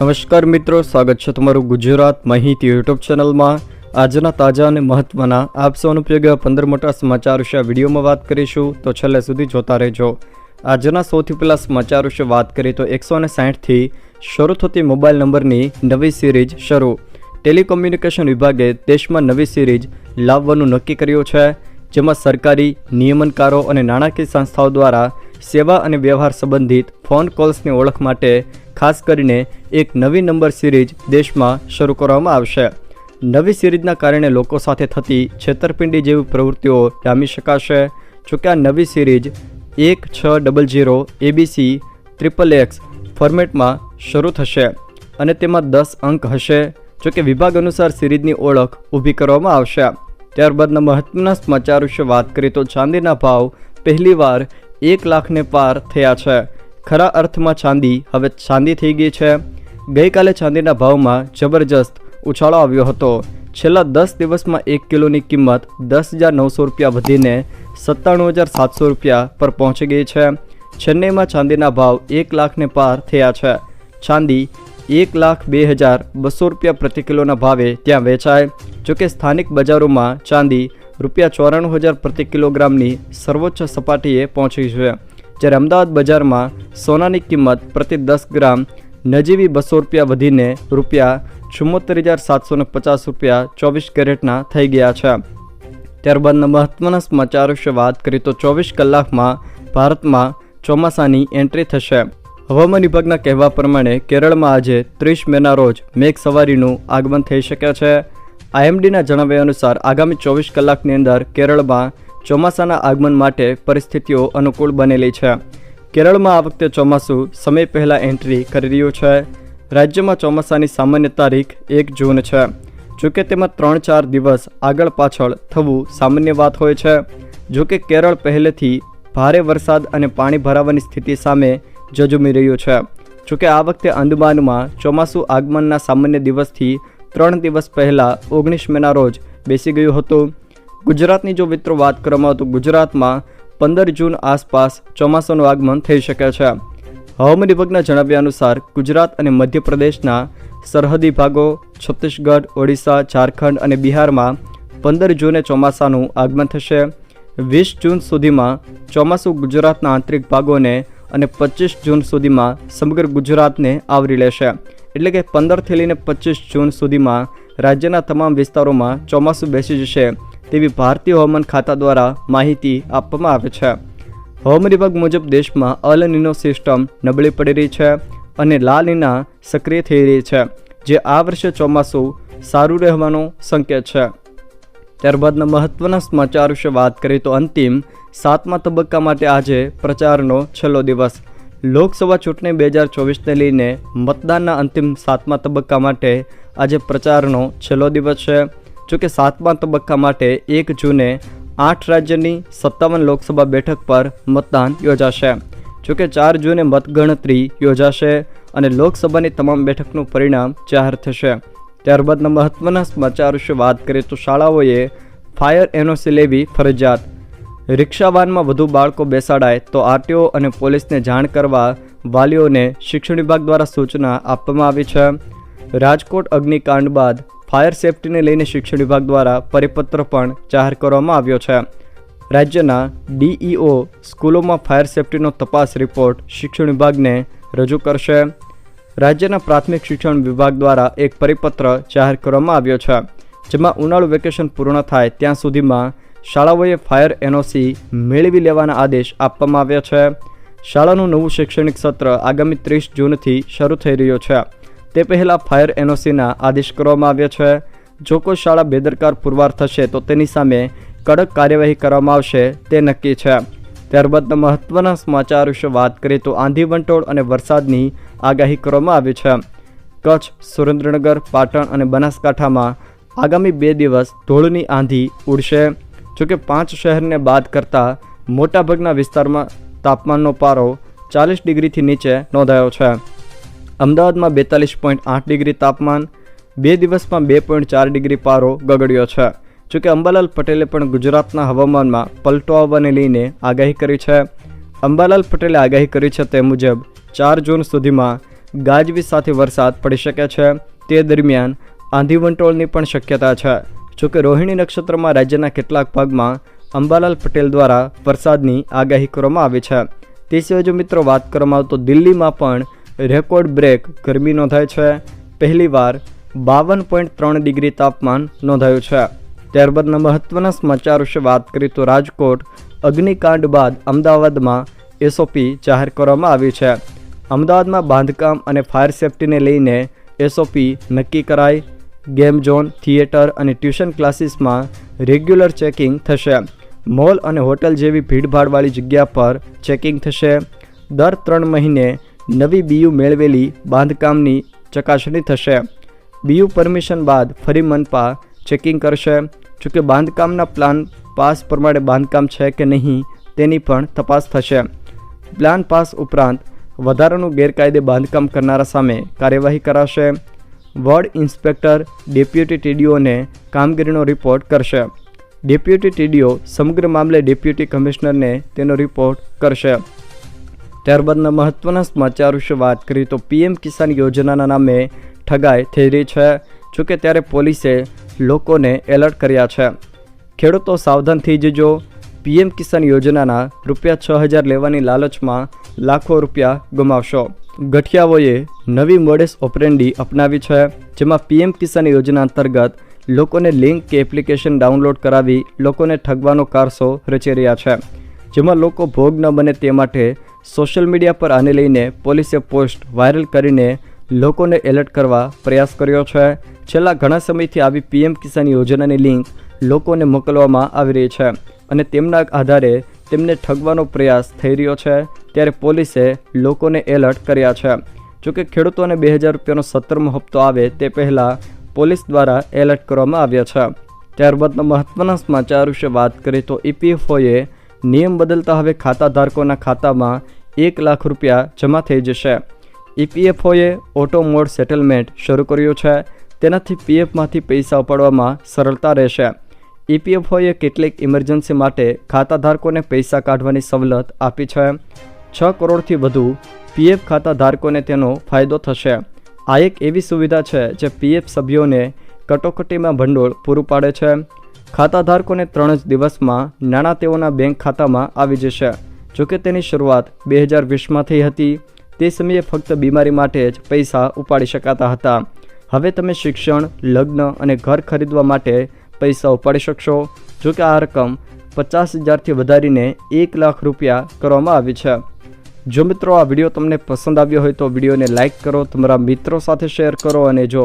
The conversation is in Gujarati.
નમસ્કાર મિત્રો, સ્વાગત છે તમારું ગુજરાત માહિતી યુટ્યુબ ચેનલમાં. આજના તાજા અને મહત્વના, આપ સૌનો ઉપયોગ પંદર મોટા સમાચાર વિશે વિડીયોમાં વાત કરીશું. તો છેલ્લે સુધી જોતા રહેજો. આજના સૌથી પહેલાં સમાચાર વિશે વાત કરીએ તો એકસો ને સાહીઠથી શરૂ થતી મોબાઈલ નંબરની નવી સિરીઝ શરૂ. ટેલિકોમ્યુનિકેશન વિભાગે દેશમાં નવી સિરીઝ લાવવાનું નક્કી કર્યું છે, જેમાં સરકારી નિયમનકારો અને નાણાકીય સંસ્થાઓ દ્વારા સેવા અને વ્યવહાર સંબંધિત ફોન કોલ્સની ઓળખ માટે ખાસ કરીને એક નવી નંબર સિરીઝ દેશમાં શરૂ કરવામાં આવશે. નવી સિરીઝના કારણે લોકો સાથે થતી છેતરપિંડી જેવી પ્રવૃત્તિઓ ડામી શકાશે. જોકે આ નવી સિરીઝ એક છ double zero ABC triple X ફોર્મેટમાં શરૂ થશે અને તેમાં દસ અંક હશે. જોકે વિભાગ અનુસાર સિરીઝની ઓળખ ઊભી કરવામાં આવશે. ત્યારબાદના મહત્વના સમાચાર વિશે વાત કરીએ તો ચાંદીના ભાવ પહેલીવાર એક લાખને પાર થયા છે. ખરા અર્થમાં ચાંદી હવે ચાંદી થઈ ગઈ છે. ગઈકાલે ચાંદીના ભાવમાં જબરજસ્ત ઉછાળો આવ્યો હતો. છેલ્લા દસ દિવસમાં એક કિલોની કિંમત દસ હજાર નવસો રૂપિયા વધીને સત્તાણું હજાર સાતસો રૂપિયા પર પહોંચી ગઈ છે. ચેન્નઈમાં ચાંદીના ભાવ એક લાખને પાર થયા છે. ચાંદી એક લાખ બે હજાર બસો રૂપિયા પ્રતિ કિલોના ભાવે ત્યાં વેચાય. જોકે સ્થાનિક બજારોમાં ચાંદી રૂપિયા ચોરાણું હજાર પ્રતિ કિલોગ્રામની સર્વોચ્ચ સપાટીએ પહોંચી છે. જ્યારે અમદાવાદ બજારમાં સોનાની કિંમત પ્રતિ દસ ગ્રામ નજીવી બસો રૂપિયા વધીને રૂપિયા ચુમ્મોતેર હજાર સાતસો ને પચાસ રૂપિયા ચોવીસ કેરેટના થઈ ગયા છે. ત્યારબાદના મહત્વના સમાચાર વિશે વાત કરીએ તો ચોવીસ કલાકમાં ભારતમાં ચોમાસાની એન્ટ્રી થશે. હવામાન વિભાગના કહેવા પ્રમાણે કેરળમાં આજે ત્રીસ મેના રોજ મેઘ સવારીનું આગમન થઈ શકે છે. આઈએમડીના જણાવ્યા અનુસાર આગામી ચોવીસ કલાકની અંદર કેરળમાં ચોમાસાના આગમન માટે પરિસ્થિતિઓ અનુકૂળ બનેલી છે. કેરળમાં આ વખતે ચોમાસું સમય પહેલાં એન્ટ્રી કરી રહ્યું છે. રાજ્યમાં ચોમાસાની સામાન્ય તારીખ એક જૂન છે. જોકે તેમાં ત્રણ ચાર દિવસ આગળ પાછળ થવું સામાન્ય વાત હોય છે. જોકે કેરળ પહેલેથી ભારે વરસાદ અને પાણી ભરાવાની સ્થિતિ સામે જજુમી રહ્યું છે. જોકે આ વખતે અંદમાનમાં ચોમાસું આગમનના સામાન્ય દિવસથી ત્રણ દિવસ પહેલાં ઓગણીસ મેના રોજ બેસી ગયું હતું. ગુજરાતની જો મિત્રો વાત કરવામાં તો ગુજરાતમાં પંદર જૂન આસપાસ ચોમાસાનું આગમન થઈ શકે છે. હવામાન વિભાગના જણાવ્યા અનુસાર ગુજરાત અને મધ્યપ્રદેશના સરહદી ભાગો છત્તીસગઢ, ઓડિશા, ઝારખંડ અને બિહારમાં પંદર જૂને ચોમાસાનું આગમન થશે. વીસ જૂન સુધીમાં ચોમાસું ગુજરાતના આંતરિક ભાગોને અને પચીસ જૂન સુધીમાં સમગ્ર ગુજરાતને આવરી લેશે. એટલે કે પંદરથી લઈને પચીસ જૂન સુધીમાં રાજ્યના તમામ વિસ્તારોમાં ચોમાસું બેસી જશે. તેવી ભારતીય હવામાન ખાતા દ્વારા માહિતી આપવામાં આવે છે. હવામાન વિભાગ મુજબ દેશમાં અલ નિનો સિસ્ટમ નબળી પડી રહી છે અને લા નીના સક્રિય થઈ રહી છે, જે આ વર્ષે ચોમાસું સારું રહેવાનો સંકેત છે. ત્યારબાદના મહત્વના સમાચાર વિશે વાત કરીએ તો અંતિમ સાતમા તબક્કા માટે આજે પ્રચારનો છેલ્લો દિવસ. લોકસભા ચૂંટણી બે હજાર ચોવીસને લઈને મતદાનના અંતિમ સાતમા તબક્કા માટે આજે પ્રચારનો છેલ્લો દિવસ છે. જોકે સાતમા તબક્કા માટે એક જૂને આઠ રાજ્યની સત્તાવન લોકસભા બેઠક પર મતદાન યોજાશે. જોકે ચાર જૂને મતગણતરી યોજાશે અને લોકસભાની તમામ બેઠકનું પરિણામ જાહેર થશે. ત્યારબાદના મહત્વના સમાચાર વિશે વાત કરીએ તો શાળાઓએ ફાયર એનઓસી લેવી ફરજિયાત. રિક્ષાવાનમાં વધુ બાળકો બેસાડાય તો આરટીઓ અને પોલીસને જાણ કરવા વાલીઓને શિક્ષણ વિભાગ દ્વારા સૂચના આપવામાં આવી છે. રાજકોટ અગ્નિકાંડ બાદ ફાયર સેફટીને લઈને શિક્ષણ વિભાગ દ્વારા પરિપત્ર પણ જાહેર કરવામાં આવ્યો છે. રાજ્યના ડીઈઓ સ્કૂલોમાં ફાયર સેફટીનો તપાસ રિપોર્ટ શિક્ષણ વિભાગને રજૂ કરશે. રાજ્યના પ્રાથમિક શિક્ષણ વિભાગ દ્વારા એક પરિપત્ર જાહેર કરવામાં આવ્યો છે, જેમાં ઉનાળુ વેકેશન પૂર્ણ થાય ત્યાં સુધીમાં શાળાઓએ ફાયર એનઓસી મેળવી લેવાના આદેશ આપવામાં આવ્યા છે. શાળાનું નવું શૈક્ષણિક સત્ર આગામી ત્રીસ જૂનથી શરૂ થઈ રહ્યું છે. તે પહેલાં ફાયર એનઓસીના આદેશ કરવામાં આવ્યા છે. જો કોઈ શાળા બેદરકાર પુરવાર થશે, તો તેની સામે કડક કાર્યવાહી કરવામાં આવશે, તે નક્કી છે. ત્યારબાદના મહત્વના સમાચાર વિશે વાત કરીએ તો આંધી વંટોળ અને વરસાદની આગાહી કરવામાં આવી છે. કચ્છ, સુરેન્દ્રનગર, પાટણ અને બનાસકાંઠામાં આગામી બે દિવસ ધૂળની આંધી ઉડશે. જોકે પાંચ શહેરને બાદ કરતાં મોટાભાગના વિસ્તારમાં તાપમાનનો પારો ચાલીસ ડિગ્રીથી નીચે નોંધાયો છે. અમદાવાદમાં બેતાલીસ પોઈન્ટ આઠ ડિગ્રી તાપમાન, બે દિવસમાં બે પોઈન્ટ ચાર ડિગ્રી પારો ગગડ્યો છે. જોકે અંબાલાલ પટેલે પણ ગુજરાતના હવામાનમાં પલટો આવવાને લઈને આગાહી કરી છે. અંબાલાલ પટેલે આગાહી કરી છે તે મુજબ, ચાર જૂન સુધીમાં ગાજવીજ સાથે વરસાદ પડી શકે છે. તે દરમિયાન આંધી વંટોળની પણ શક્યતા છે. જોકે રોહિણી નક્ષત્રમાં રાજ્યના કેટલાક ભાગમાં અંબાલાલ પટેલ દ્વારા વરસાદની આગાહી કરવામાં આવી છે. તે સિવાય જો મિત્રો વાત કરવામાં આવે તો દિલ્હીમાં પણ રેકોર્ડ બ્રેક ગરમી નોંધાય છે. પહેલીવાર બાવન પોઈન્ટ ત્રણ ડિગ્રી તાપમાન નોંધાયું છે. ત્યારબાદના મહત્વના સમાચાર વિશે વાત કરીએ તો રાજકોટ અગ્નિકાંડ બાદ અમદાવાદમાં એસઓપી જાહેર કરવામાં આવી છે. અમદાવાદમાં બાંધકામ અને ફાયર સેફટીને લઈને એસઓપી નક્કી કરાઈ. ગેમ ઝોન, થિયેટર અને ટ્યુશન ક્લાસીસમાં રેગ્યુલર ચેકિંગ થશે. મોલ અને હોટલ જેવી ભીડભાડવાળી જગ્યા પર ચેકિંગ થશે. દર ત્રણ મહિને નવી બીયુ મેળવેલી બાંધકામની ચકાસણી થશે. બીયુ પરમિશન બાદ ફરી મનપા ચેકિંગ કરશે, જોકે બાંધકામના પ્લાન પાસ પ્રમાણે બાંધકામ છે કે નહીં તેની પણ તપાસ થશે. પ્લાન પાસ ઉપરાંત વધારાનું ગેરકાયદે બાંધકામ કરનારા સામે કાર્યવાહી કરાશે. વોર્ડ ઇન્સ્પેક્ટર ડેપ્યુટી ટીડીઓને કામગીરીનો રિપોર્ટ કરશે. ડેપ્યુટી ટીડીઓ સમગ્ર મામલે ડેપ્યુટી કમિશનરને તેનો રિપોર્ટ કરશે. ત્યારબાદના મહત્વના સમાચાર વિશે વાત કરીએ તો પીએમ કિસાન યોજનાના નામે ઠગાઈ થઈ રહી છે, જોકે ત્યારે પોલીસે લોકોને એલર્ટ કર્યા છે. ખેડૂતો સાવધાન થઈ જજો. પીએમ કિસાન યોજનાના રૂપિયા છ હજાર લેવાની લાલચમાં લાખો રૂપિયા ગુમાવશો. ગઠિયાઓએ નવી મોડેસ ઓપરેન્ડી અપનાવી છે, જેમાં પીએમ કિસાન યોજના અંતર્ગત લોકોને લિંક કે એપ્લિકેશન ડાઉનલોડ કરાવી લોકોને ઠગવાનો કારસો રચી રહ્યા છે, જેમાં લોકો ભોગ ન બને તે માટે સોશિયલ મીડિયા પર આને લઈને પોલીસે પોસ્ટ વાયરલ કરીને લોકોને એલર્ટ કરવા પ્રયાસ કર્યો છે. છેલ્લા ઘણા સમયથી આવી પીએમ કિસાન યોજનાની લિંક લોકોને મોકલવામાં આવી રહી છે અને તેમના આધારે તેમને ઠગવાનો પ્રયાસ થઈ રહ્યો છે. ત્યારે પોલીસે લોકોને એલર્ટ કર્યા છે. જોકે ખેડૂતોને બે હજાર રૂપિયાનો સત્તરમો હપ્તો આવે તે પહેલાં પોલીસ દ્વારા એલર્ટ કરવામાં આવ્યા છે. ત્યારબાદના મહત્વના સમાચાર વિશે વાત કરીએ તો ઈપીએફઓએ નિયમ બદલતા હવે ખાતાધારકોના ખાતામાં એક લાખ રૂપિયા જમા થઈ જશે. ઈપીએફઓએ ઓટો મોડ સેટલમેન્ટ શરૂ કર્યું છે. તેનાથી પીએફમાંથી પૈસા ઉપાડવામાં સરળતા રહેશે. ઈપીએફઓએ કેટલીક ઇમરજન્સી માટે ખાતાધારકોને પૈસા કાઢવાની સવલત આપી છે. છ કરોડથી વધુ પીએફ ખાતાધારકોને તેનો ફાયદો થશે. આ એક એવી સુવિધા છે જે પીએફ સભ્યોને કટોકટીમાં ભંડોળ પૂરું પાડે છે. ખાતાધારકોને ત્રણ જ દિવસમાં નાણાં તેઓના બેંક ખાતામાં આવી જશે. જોકે તેની શરૂઆત બે હજાર વીસમાં થઈ હતી. તે સમયે ફક્ત બીમારી માટે જ પૈસા ઉપાડી શકાતા હતા. હવે તમે શિક્ષણ, લગ્ન અને ઘર ખરીદવા માટે પૈસા ઉપાડી શકશો. જોકે આ રકમ પચાસ હજારથી વધારીને એક લાખ રૂપિયા કરવામાં આવી છે. જો મિત્રો આ વીડિયો તમને પસંદ આવ્યો હોય તો વિડીયોને લાઇક કરો, તમારા મિત્રો સાથે શેર કરો અને જો